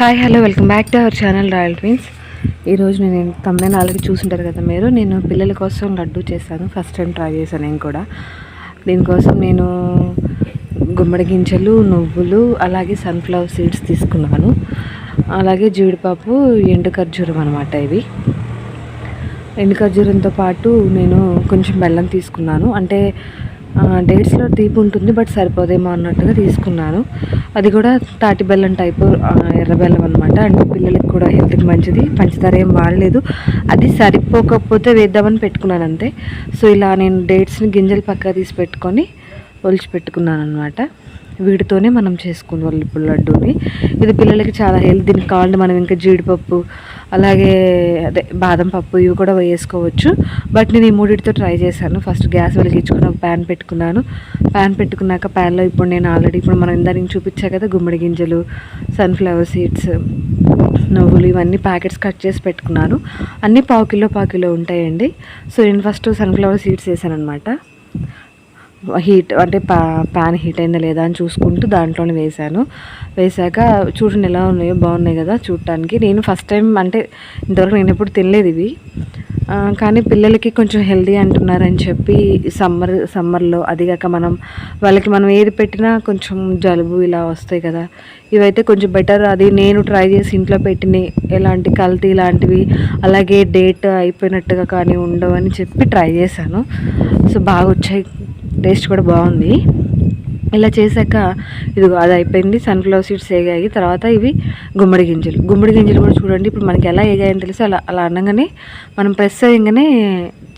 Hi hello welcome back to our channel royal twins ఈరోజు నేను తమ్ముని ఆల్రెడీ చూసుంటారు కదా మీరు. నేను పిల్లల కోసం లడ్డు చేశాను. ఫస్ట్ టైం ట్రై చేశాను నేను కూడా. దీనికోసం నేను గుమ్మడి గింజలు నువ్వులు అలాగే సన్ఫ్లవర్ సీడ్స్ తీసుకున్నాను. అలాగే జీడిపప్పు ఎండు ఖర్జూరం అనమాట ఇవి. ఎండు ఖర్జూరంతో పాటు నేను కొంచెం బెల్లం తీసుకున్నాను. అంటే డేట్స్లో తీపి ఉంటుంది బట్ సరిపోదేమో అన్నట్టుగా తీసుకున్నాను. అది కూడా తాటి బెల్లం టైపు ఎర్ర బెల్లం అనమాట అంటే పిల్లలకి కూడా హెల్త్కి మంచిది పంచదార ఏం వాడలేదు. అది సరిపోకపోతే వేద్దామని పెట్టుకున్నాను అంతే. సో ఇలా నేను డేట్స్ని గింజలు పక్కా తీసి పెట్టుకొని ఒలిచి పెట్టుకున్నాను అనమాట వీటితోనే మనం చేసుకుని ఇప్పుడు లడ్డూని. ఇది పిల్లలకి చాలా హెల్త్ దీనికి మనం ఇంకా జీడిపప్పు అలాగే అదే బాదం పప్పు ఇవి కూడా వేసుకోవచ్చు. బట్ నేను ఈ మూడింటితో ట్రై చేశాను. ఫస్ట్ గ్యాస్ వెలిగించుకుని ఒక ప్యాన్ పెట్టుకున్నాను. ప్యాన్ పెట్టుకున్నాక ప్యాన్లో ఇప్పుడు నేను ఆల్రెడీ ఇప్పుడు మనం ఇందా చూపించా కదా గుమ్మడి గింజలు సన్ఫ్లవర్ సీడ్స్ నువ్వులు ఇవన్నీ ప్యాకెట్స్ కట్ చేసి పెట్టుకున్నాను. అన్నీ పావు కిలో పావు కిలో ఉంటాయండి. సో నేను ఫస్ట్ సన్ఫ్లవర్ సీడ్స్ వేసాను అనమాట హీట్ అంటే పా ప్యాన్ హీట్ అయిందా లేదా అని చూసుకుంటూ దాంట్లోనే వేసాను వేసాక చూడండి ఎలా ఉన్నాయో బాగున్నాయి కదా చూడటానికి. నేను ఫస్ట్ టైం అంటే ఇంతవరకు నేను ఎప్పుడు తినలేదు ఇవి. కానీ పిల్లలకి కొంచెం హెల్దీ అంటున్నారని చెప్పి సమ్మర్ సమ్మర్లో అదిగాక మనం వాళ్ళకి మనం ఏది పెట్టినా కొంచెం జలుబు ఇలా వస్తాయి కదా. ఇవైతే కొంచెం బెటర్ అది నేను ట్రై చేసి ఇంట్లో పెట్టిన ఎలాంటి కల్తీ ఇలాంటివి అలాగే డేట్ అయిపోయినట్టుగా కానీ ఉండవని చెప్పి ట్రై చేశాను. సో బాగా వచ్చాయి టేస్ట్ కూడా బాగుంది. ఇలా చేశాక ఇది అది అయిపోయింది. సన్ఫ్లవర్ సీడ్స్ వేగాయి తర్వాత ఇవి గుమ్మడి గింజలు. గుమ్మడి గింజలు కూడా చూడండి. ఇప్పుడు మనకి ఎలా వేగాయని తెలిసి? అలా అలా అనగానే మనం ప్రెస్ అయ్యంగానే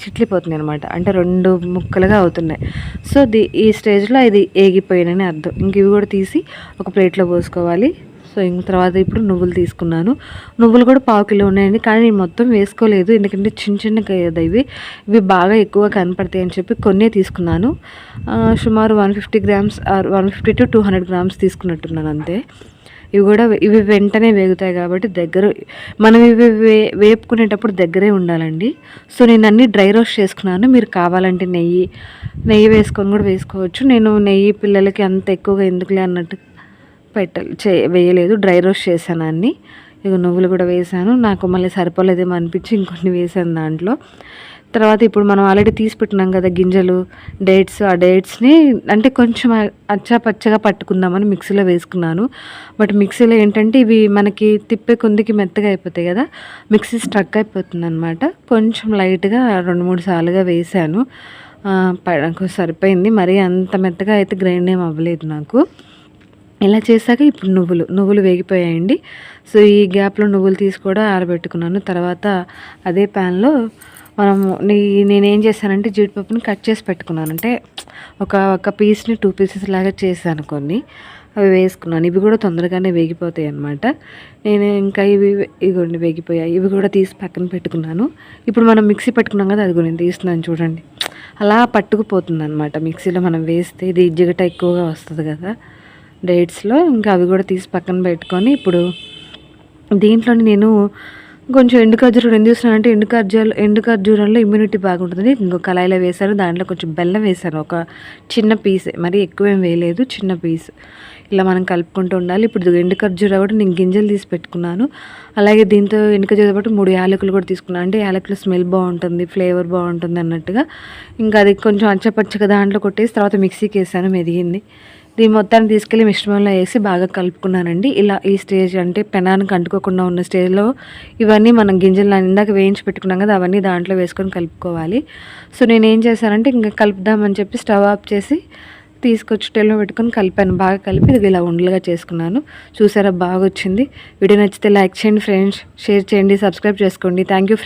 చిట్లిపోతుంది అనమాట అంటే రెండు ముక్కలుగా అవుతున్నాయి. సో ది ఈ స్టేజ్లో ఇది ఏగిపోయినని అర్థం. ఇంక ఇవి కూడా తీసి ఒక ప్లేట్లో పోసుకోవాలి. సో ఇంక తర్వాత ఇప్పుడు నువ్వులు తీసుకున్నాను. నువ్వులు కూడా పావు కిలో ఉన్నాయండి. కానీ నేను మొత్తం వేసుకోలేదు. ఎందుకంటే చిన్న చిన్న కదా ఇవి. ఇవి బాగా ఎక్కువ కనపడతాయి అని చెప్పి కొన్నే తీసుకున్నాను. సుమారు one fifty grams one fifty to two hundred grams తీసుకున్నట్టున్నాను అంతే. ఇవి కూడా ఇవి వెంటనే వేగుతాయి కాబట్టి దగ్గర మనం ఇవి వే వేపుకునేటప్పుడు దగ్గరే ఉండాలండి. సో నేను అన్నీ డ్రై రోస్ట్ చేసుకున్నాను. మీరు కావాలంటే నెయ్యి నెయ్యి వేసుకొని కూడా వేసుకోవచ్చు. నేను నెయ్యి పిల్లలకి అంత ఎక్కువగా ఎందుకులే అన్నట్టు పెట్టాలి చే వేయలేదు. డ్రై రోస్ట్ చేశాను అన్ని. ఇక నువ్వులు కూడా వేసాను నాకు మళ్ళీ సరిపోలేదేమో అనిపించి ఇంకొన్ని వేసాను దాంట్లో. తర్వాత ఇప్పుడు మనం ఆల్రెడీ తీసి పెట్టినాం కదా గింజలు డేట్స్. ఆ డేట్స్ని అంటే కొంచెం అచ్చా పచ్చగా పట్టుకుందామని మిక్సీలో వేసుకున్నాను. బట్ మిక్సీలో ఏంటంటే ఇవి మనకి తిప్పే కొందికి మెత్తగా అయిపోతాయి కదా మిక్సీ స్ట్రక్ అయిపోతుంది అనమాట కొంచెం లైట్గా రెండు మూడు సార్లుగా వేసాను సరిపోయింది. మరీ అంత మెత్తగా అయితే గ్రైండ్ ఏం అవ్వలేదు నాకు. ఇలా చేశాక ఇప్పుడు నువ్వులు నువ్వులు వేగిపోయాయండి. సో ఈ గ్యాప్లో నువ్వులు తీసి కూడా ఆరబెట్టుకున్నాను. తర్వాత అదే ప్యాన్లో మనము నీ నేనేం చేశానంటే జీడిపప్పుని కట్ చేసి పెట్టుకున్నాను. అంటే ఒక ఒక పీస్ని టూ పీసెస్ లాగా చేశాను కొన్ని. అవి వేసుకున్నాను. ఇవి కూడా తొందరగానే వేగిపోతాయి అన్నమాట. నేను ఇంకా ఇవి ఇవి వేగిపోయాయి. ఇవి కూడా తీసి పక్కన పెట్టుకున్నాను. ఇప్పుడు మనం మిక్సీ పెట్టుకున్నాం కదా అది కూడా నేను తీస్తున్నాను చూడండి. అలా పట్టుకుపోతుంది అనమాట మిక్సీలో మనం వేస్తే ఇది జిగట ఎక్కువగా వస్తుంది కదా. డేట్స్లో ఇంకా అవి కూడా తీసి పక్కన పెట్టుకొని ఇప్పుడు దీంట్లో నేను కొంచెం ఎండు ఖర్జూరం ఎందుకు చూస్తున్నానంటే ఎండు ఖర్జూరాలు ఎండు ఖర్జూరంలో ఇమ్యూనిటీ బాగుంటుంది. ఇంకో కళాయిలో వేశాను దాంట్లో కొంచెం బెల్లం వేశాను ఒక చిన్న పీస్ మరి ఎక్కువ ఏం వేయలేదు చిన్న పీస్ ఇలా మనం కలుపుకుంటూ ఉండాలి. ఇప్పుడు ఎండు ఖర్జూర కూడా నేను గింజలు తీసి పెట్టుకున్నాను. అలాగే దీంతో ఎండు ఖర్జూర పాటు మూడు యాలకులు కూడా తీసుకున్నాను అంటే యాలకులు స్మెల్ బాగుంటుంది ఫ్లేవర్ బాగుంటుంది అన్నట్టుగా. ఇంకా అది కొంచెం అచ్చపచ్చగా దాంట్లో కొట్టేసి తర్వాత మిక్సీకి వేసాను మెదిగింది. దీని మొత్తాన్ని తీసుకెళ్ళి మిశ్రమంలో వేసి బాగా కలుపుకున్నానండి. ఇలా ఈ స్టేజ్ అంటే పెనానికి అంటుకోకుండా ఉన్న స్టేజ్లో ఇవన్నీ మనం గింజలు ఇందాక వేయించి పెట్టుకున్నాం కదా అవన్నీ దాంట్లో వేసుకొని కలుపుకోవాలి. సో నేను ఏం చేశానంటే ఇంకా కలుపుదామని చెప్పి స్టవ్ ఆఫ్ చేసి తీసుకొచ్చి టెల్లో పెట్టుకొని కలిపాను. బాగా కలిపి ఇది ఇలా ఉండలుగా చేసుకున్నాను. చూసారా బాగా వచ్చింది వీడియో నచ్చితే లైక్ చేయండి ఫ్రెండ్స్. షేర్ చేయండి సబ్స్క్రైబ్ చేసుకోండి. Thank you